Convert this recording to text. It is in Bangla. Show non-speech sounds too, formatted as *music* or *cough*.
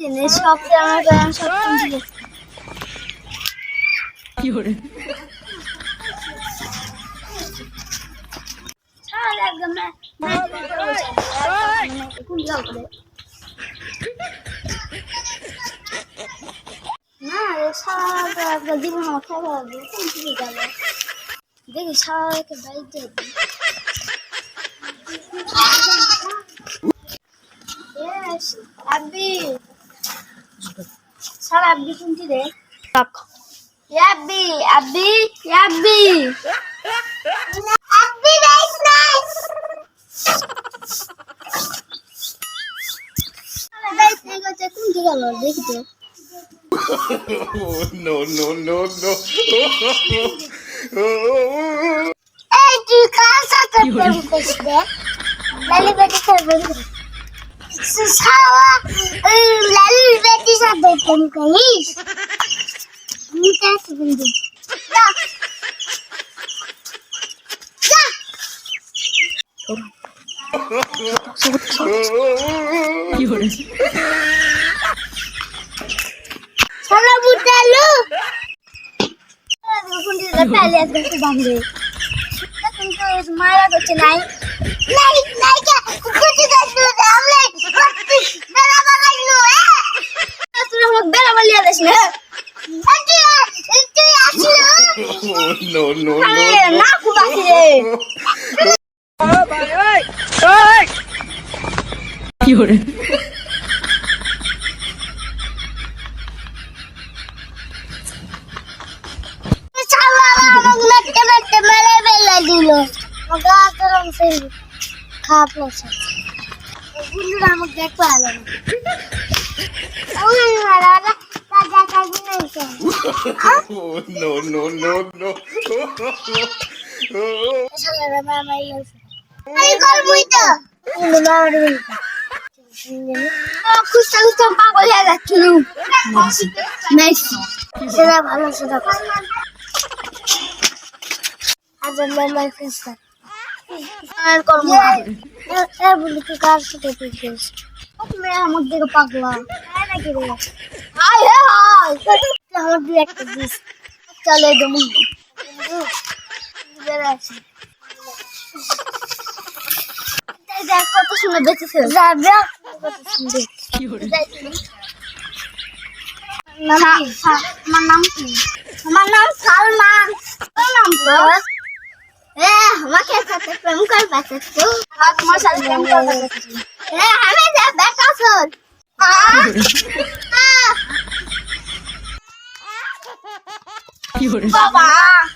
জিনিস সব আমার গান সব কিনতে ছাড় একদম না করে সারা একবার জীবন আমার খাবার কোন দিকে দেখি সারাকে বাইক দিয়ে Yes, Abby. Sir, Abby কোনটি রে? Nice হচ্ছে কোনটি গেল? দেখি তো। Oh, no, no, no, no. এই তুই কার সাথে প্রেম করিস রে? লালি বেটি সাথে প্রেম করিস? সারা এই লালি বেটির সাথে প্রেম করিস? আমি কার সাথে প্রেম করি? যা। যা। শালা বুটালু কুন্ডিতে পেলে No, no, আরে no. না খুব আসি রে আতরম ফেল খারাপ হয়ে যাচ্ছিল মেসি সেটা ভালো সেটা আজ মামার খুঁজতে আর করব এ বলি তুই কার আমার দিকে পাগলা আমার দুই একটা দিস চলে দেবো। বেড়াচ্ছি দেখ কত সুন্দর বেঁচেছে যাবে। কত সুন্দর নাম কি? আমার নাম কি? আমার নাম সালমান নাম তো এ আমাকে সাথে প্রেম করবে তো। তোমার সাথে প্রেম করবে আমি যা বেটা সর *laughs* 爸爸。